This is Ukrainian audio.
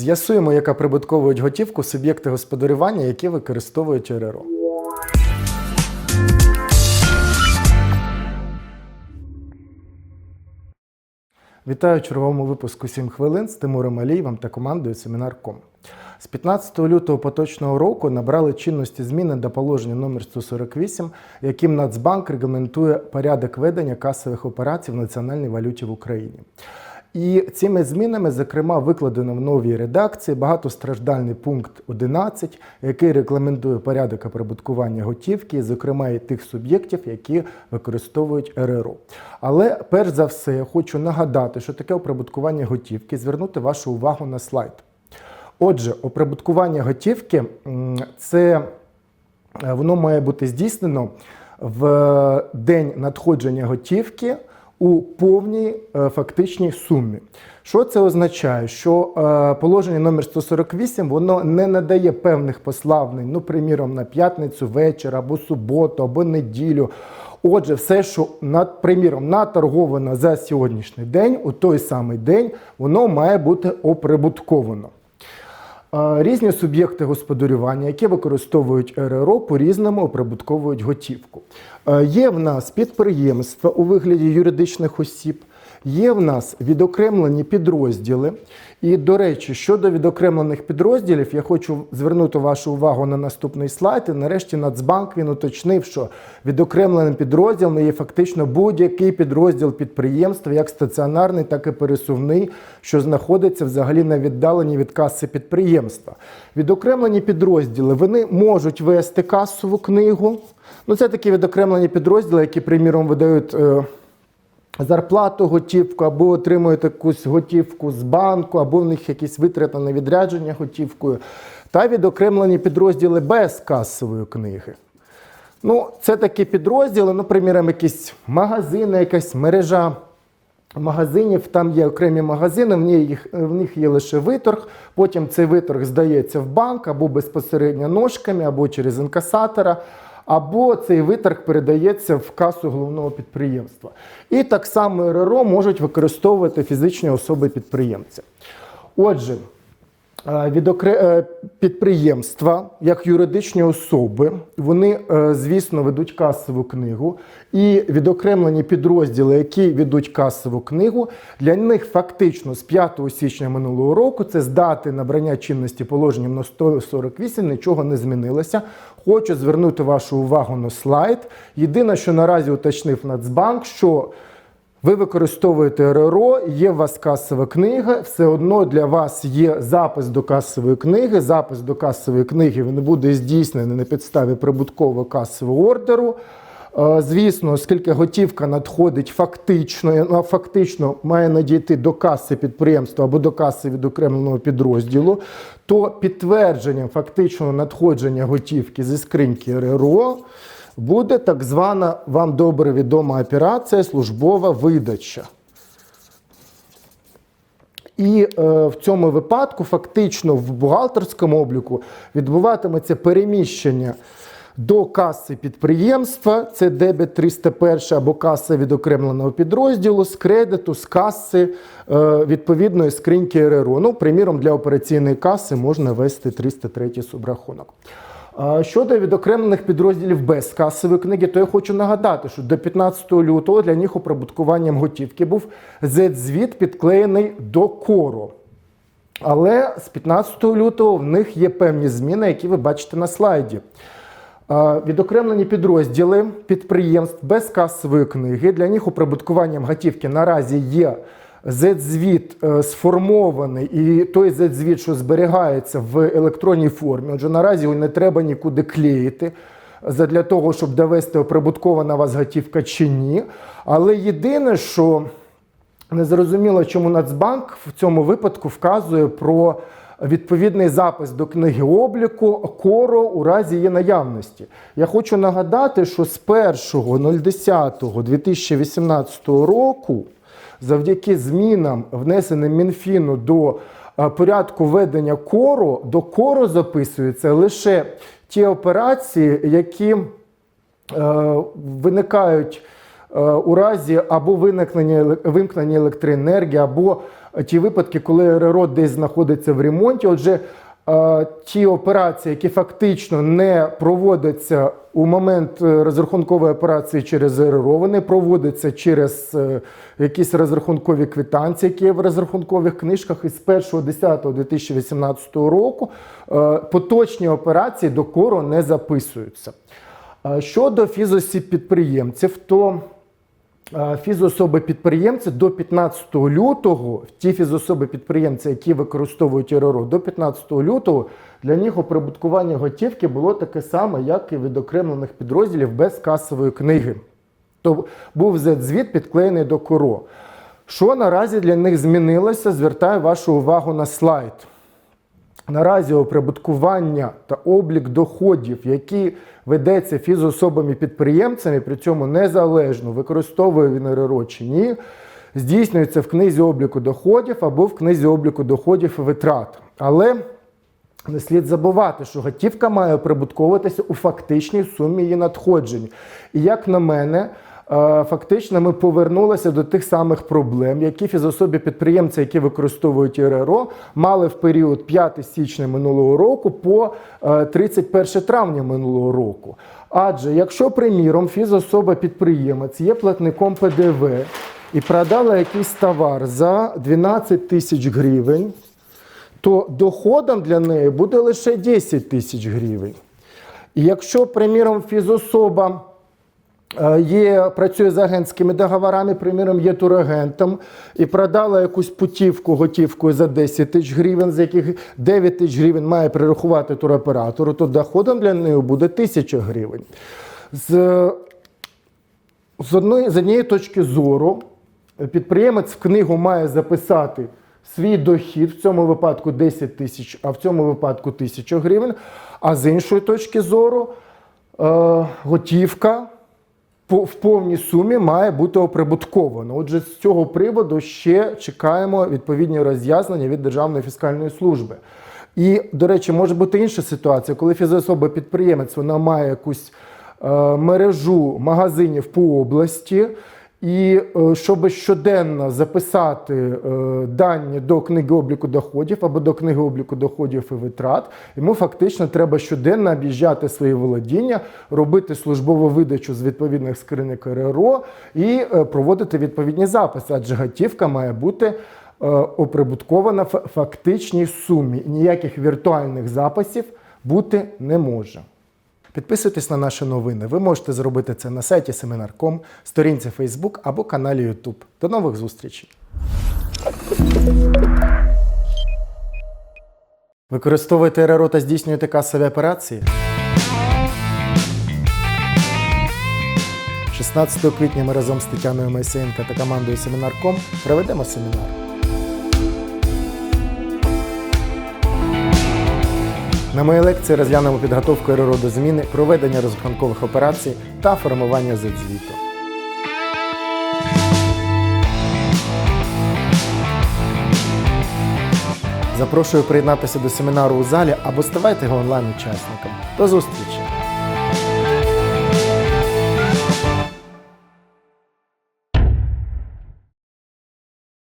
З'ясуємо, яка прибутковують готівку суб'єкти господарювання, які використовують РРО. Вітаю в черговому випуску «7 хвилин з Тимуром Алієвим та командою Семінар.ком. З 15 лютого поточного року набрали чинності зміни до положення номер 148, яким Нацбанк регламентує порядок ведення касових операцій в національній валюті в Україні. І цими змінами, зокрема, викладено в новій редакції багатостраждальний пункт 11, який регламентує порядок оприбуткування готівки, зокрема і тих суб'єктів, які використовують РРО. Але перш за все, я хочу нагадати, що таке оприбуткування готівки, звернути вашу увагу на слайд. Отже, оприбуткування готівки це е, воно має бути здійснено в день надходження готівки у повній е, фактичній сумі. Що це означає? Що е, положення номер 148 воно не надає певних пославлень, ну, приміром, на п'ятницю вечір, або суботу, або неділю. Отже, все, що над приміром наторговано за сьогоднішній день, у той самий день, воно має бути оприбутковано. Різні суб'єкти господарювання, які використовують РРО, по-різному оприбутковують готівку. Є в нас підприємства у вигляді юридичних осіб, є в нас відокремлені підрозділи. І, до речі, щодо відокремлених підрозділів, я хочу звернути вашу увагу на наступний слайд. І нарешті Нацбанк він уточнив, що відокремленим підрозділом є фактично будь-який підрозділ підприємства, як стаціонарний, так і пересувний, що знаходиться взагалі на віддаленні від каси підприємства. Відокремлені підрозділи вони можуть вести касову книгу. Ну, це такі відокремлені підрозділи, які, приміром, видають. Зарплату готівку, або отримують якусь готівку з банку, або в них якісь витрати на відрядження готівкою, та відокремлені підрозділи без касової книги. Ну, це такі підрозділи, ну, приміром, якісь магазини, якась мережа магазинів, там є окремі магазини, в них, в них є лише виторг, потім цей виторг здається в банк або безпосередньо ножками, або через інкасатора, або цей виторг передається в касу головного підприємства. І так само РРО можуть використовувати фізичні особи-підприємці. Отже, е, відокре- е, підприємства, як юридичні особи, вони, е, звісно, ведуть касову книгу. І відокремлені підрозділи, які ведуть касову книгу, для них фактично з 5 січня минулого року, це з дати набрання чинності положенням на 148, нічого не змінилося. Хочу звернути вашу увагу на слайд. Єдине, що наразі уточнив Нацбанк, що ви використовуєте РРО, є у вас касова книга, все одно для вас є запис до касової книги. Запис до касової книги він буде здійснений на підставі прибуткового касового ордеру. Е, Звісно, оскільки готівка надходить фактично, вона фактично має надійти до каси підприємства або до каси відокремленого підрозділу, то підтвердженням фактичного надходження готівки зі скриньки РРО буде так звана вам добре відома операція службова видача. І е, в цьому випадку фактично в бухгалтерському обліку відбуватиметься переміщення до каси підприємства, це дебет 301 або каса відокремленого підрозділу, з кредиту, з каси е, відповідної скриньки РРО. Ну, приміром, для операційної каси можна ввести 303 субрахунок. Щодо відокремлених підрозділів без касової книги, то я хочу нагадати, що до 15 лютого для них оприбуткуванням готівки був Z-звіт підклеєний до кору. Але з 15 лютого в них є певні зміни, які ви бачите на слайді. Відокремлені підрозділи підприємств без касової книги. Для них оприбуткуванням готівки наразі є Z-звіт е, сформований, і той Z-звіт, що зберігається в електронній формі. Отже, наразі його не треба нікуди клеїти для того, щоб довести, оприбуткована вас готівка чи ні. Але єдине, що Незрозуміло, чому Нацбанк в цьому випадку вказує про відповідний запис до книги обліку коро у разі її наявності. Я хочу нагадати, що з 1.010.2018 року, завдяки змінам, внесеним Мінфіну до е, порядку ведення кору, до кору записуються лише ті операції, які е, виникають е, у разі або виникнення вимкнення електроенергії, або ті випадки, коли РРО десь знаходиться в ремонті. Отже, ті операції, які фактично не проводяться у момент е, розрахункової операції через РРО, вони проводяться через е, якісь розрахункові квитанції, які є в розрахункових книжках. І з 1.10.2018 року е, поточні операції до кору не записуються. Щодо фізосіб підприємців, то е, фізособи підприємці до 15 лютого, ті фізособи підприємці, які використовують РРО, до 15 лютого для них оприбуткування готівки було таке саме, як і відокремлених підрозділів без касової книги. То був звіт підклеєний до КОРО. Що наразі для них змінилося? Звертаю вашу увагу на слайд. Наразі оприбуткування та облік доходів, які ведеться фізособами-підприємцями, при цьому незалежно використовує він РРО чи ні, здійснюється в книзі обліку доходів або в книзі обліку доходів і витрат. Але не слід забувати, що готівка має прибутковуватися у фактичній сумі її надходжень. І як на мене, фактично ми повернулися до тих самих проблем, які фізособі підприємці, які використовують РРО, мали в період 5 січня минулого року по е, 31 травня минулого року. Адже якщо, приміром, фізособа-підприємець є платником ПДВ і продала якийсь товар за 12 тисяч гривень, то доходом для неї буде лише 10 тисяч гривень. І якщо, приміром, фізособа е, є, працює з агентськими договорами, приміром, є турагентом і продала якусь путівку готівкою за 10 тисяч гривень, з яких 9 тисяч гривень має перерахувати туроператору, то доходом для неї буде 1000 гривень. З з одної, з однієї точки зору, е, підприємець в книгу має записати свій дохід, в цьому випадку 10 тисяч, а в цьому випадку 1000 гривень. А з іншої точки зору, е, готівка в повній сумі має бути оприбутковано. Отже, з цього приводу ще чекаємо відповідні роз'яснення від Державної фіскальної служби. І, до речі, може бути інша ситуація, коли фізособа підприємець вона має якусь е, мережу магазинів по області. І е, щоб щоденно записати е, дані до книги обліку доходів або до книги обліку доходів і витрат, йому фактично треба щоденно об'їжджати свої володіння, робити службову видачу з відповідних скриньок РРО і е, проводити відповідні записи, адже готівка має бути оприбуткована в фактичній сумі. Ніяких віртуальних записів бути не може. Підписуйтесь на наші новини. Ви можете зробити це на сайті Семінар.ком, сторінці Facebook або каналі YouTube. До нових зустрічей! Використовуєте РРО та здійснюєте касові операції? 16 квітня ми разом з Тетяною Майсеєнко та командою Семінар.ком проведемо семінар. На моїй лекції розглянемо підготовку РРО до зміни, проведення розрахункових операцій та формування звіту. Запрошую приєднатися до семінару у залі або ставайте його онлайн-учасником. До зустрічі!